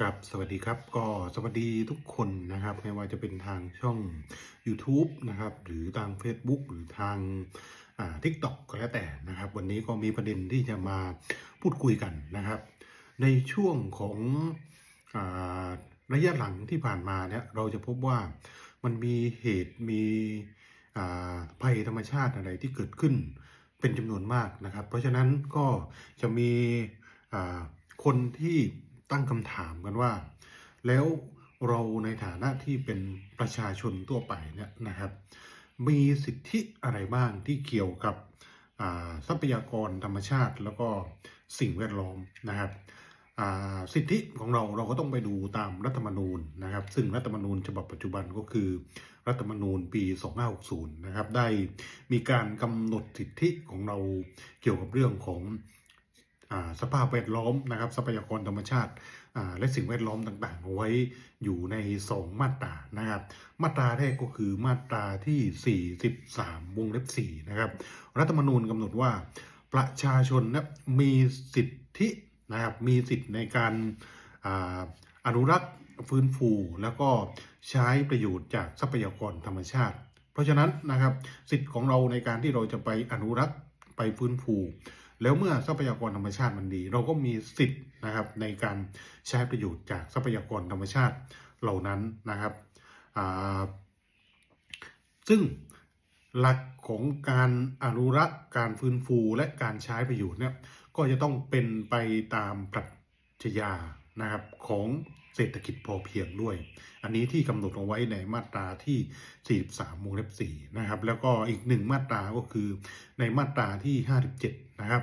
ครับสวัสดีครับก็สวัสดีทุกคนนะครับ ไม่ว่าจะเป็นทางช่อง YouTube นะครับ หรือทาง Facebook หรือทางทิกตอกก็แล้วแต่นะครับ วันนี้ก็มีประเด็นที่จะมาพูดคุยกันนะครับ ในช่วงของอระยะหลังที่ผ่านมาเนี่ยเราจะพบว่ามันมีเหตุมีภัยธรรมชาติอะไรที่เกิดขึ้นเป็นจำนวนมากนะครับ เพราะฉะนั้นก็จะมีคนที่ ตั้งคำถามกันว่า แล้วเราในฐานะที่เป็นประชาชนทั่วไปเนี่ยนะครับ มีสิทธิอะไรบ้างที่เกี่ยวกับทรัพยากรธรรมชาติ แล้วก็สิ่งแวดล้อมนะครับสิทธิของเราเราก็ต้องไปดูตามรัฐธรรมนูญนะครับ ซึ่งรัฐธรรมนูญฉบับปัจจุบันก็คือรัฐธรรมนูญปี 2560 นะครับ ได้มีการกำหนดสิทธิของเราเกี่ยวกับเรื่องของ สภาพแวดล้อมนะครับ ทรัพยากรธรรมชาติและสิ่งแวดล้อมต่างๆเอาไว้อยู่ใน 2 มาตรานะครับ มาตราแรกก็คือมาตราที่ 43 วงเล็บ4นะครับ รัฐธรรมนูญกำหนดว่าประชาชนนะมีสิทธินะครับมีสิทธิในการออนุรักษ์ฟื้นฟูแล้วก็ใช้ประโยชน์จากทรัพยากรธรรมชาติ เพราะฉะนั้นนะครับสิทธิ์ของเราในการที่เราจะไปอนุรักษ์ไปฟื้นฟู แล้วเมื่อทรัพยากรธรรมชาติมันดี เราก็มีสิทธิ์นะครับในการใช้ประโยชน์จากทรัพยากรธรรมชาติเหล่านั้นนะครับซึ่งหลักของการอนุรักษ์การฟื้นฟูและการใช้ประโยชน์เนี่ยก็จะต้องเป็นไปตามปรัชญานะครับของ เศรษฐกิจพอเพียงด้วย อันนี้ที่กำหนดเอาไว้ในมาตราที่ 43วงเล็บ4นะครับ แล้วก็อีกหนึ่งมาตราก็คือในมาตราที่ 57 นะครับ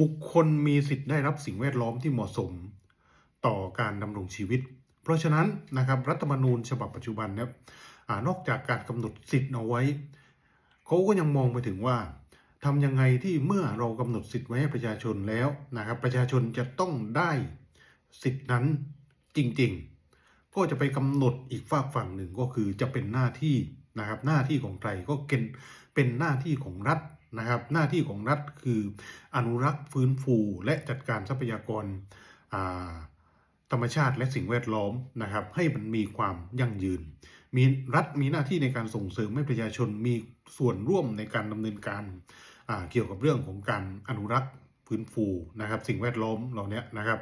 บุคคลมีสิทธิ์ได้รับสิ่งแวดล้อมที่เหมาะสมต่อการดำรงชีวิต เพราะฉะนั้นนะครับรัฐธรรมนูญฉบับปัจจุบันเนี่ยนอกจากการกำหนดสิทธิ์เอาไว้เขาก็ยังมองไปถึงว่าทำยังไงที่เมื่อเรากำหนดสิทธิ์ไว้ให้ประชาชนแล้วนะครับ ประชาชนจะต้องได้สิทธินั้น จริงๆ ก็จะไปกำหนดอีกฝากฝั่งหนึ่งก็คือจะเป็นหน้าที่นะครับหน้าที่ของใครก็เป็นเป็นหน้าที่ของรัฐนะครับหน้าที่ของรัฐคืออนุรักษ์ฟื้นฟูและจัดการทรัพยากรธรรมชาติและสิ่งแวดล้อมนะครับ ให้มันมีความยั่งยืน มีรัฐมีหน้าที่ในการส่งเสริมให้ประชาชนมีส่วนร่วมในการดำเนินการเกี่ยวกับเรื่องของการอนุรักษ์ฟื้นฟูนะครับ สิ่งแวดล้อมเหล่านี้นะครับ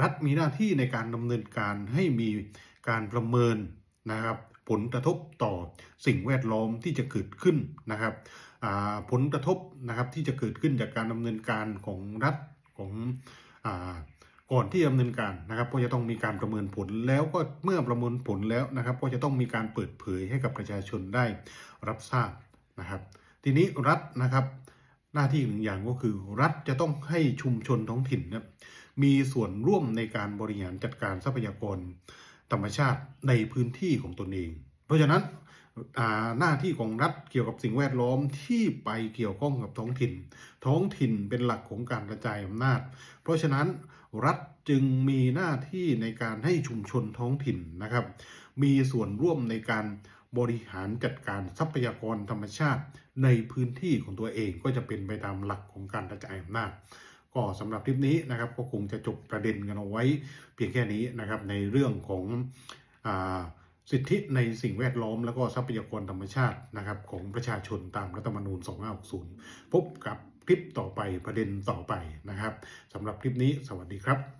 รัฐมีหน้าที่ในการดำเนินการให้มีการประเมินนะครับ ผลกระทบต่อสิ่งแวดล้อมที่จะเกิดขึ้นนะครับผลกระทบนะครับที่จะเกิดขึ้นจากการดำเนินการของรัฐของอก่อนที่ดำเนินการนะครับ ก็จะต้องมีการประเมินผลแล้วก็เมื่อประเมินผลแล้วนะครับ ก็จะต้องมีการเปิดเผยให้กับประชาชนได้รับทราบนะครับ ทีนี้รัฐนะครับหน้าที่หนึ่งอย่างก็คือ รัฐจะต้องให้ชุมชนท้องถิ่นเนะ มีส่วนร่วมในการบริหารจัดการทรัพยากรธรรมชาติในพื้นที่ของตนเอง เพราะฉะนั้นหน้าที่ของรัฐเกี่ยวกับสิ่งแวดล้อมที่ไปเกี่ยวข้องกับท้องถิ่น ท้องถิ่นเป็นหลักของการกระจายอำนาจ เพราะฉะนั้นรัฐจึงมีหน้าที่ในการให้ชุมชนท้องถิ่นนะครับ มีส่วนร่วมในการบริหารจัดการทรัพยากรธรรมชาติในพื้นที่ของตัวเองก็จะเป็นไปตามหลักของการกระจายอำนาจ ก็สำหรับคลิปนี้นะครับก็คงจะจบประเด็นกันเอาไว้เพียงแค่นี้นะครับในเรื่องของอสิทธิในสิ่งแวดล้อม แล้วก็ทรัพยากรธรรมชาตินะครับของประชาชนตามรัฐธรรมนูญ 2560 พบกับคลิปต่อไปประเด็นต่อไปนะครับสำหรับคลิปนี้สวัสดีครับ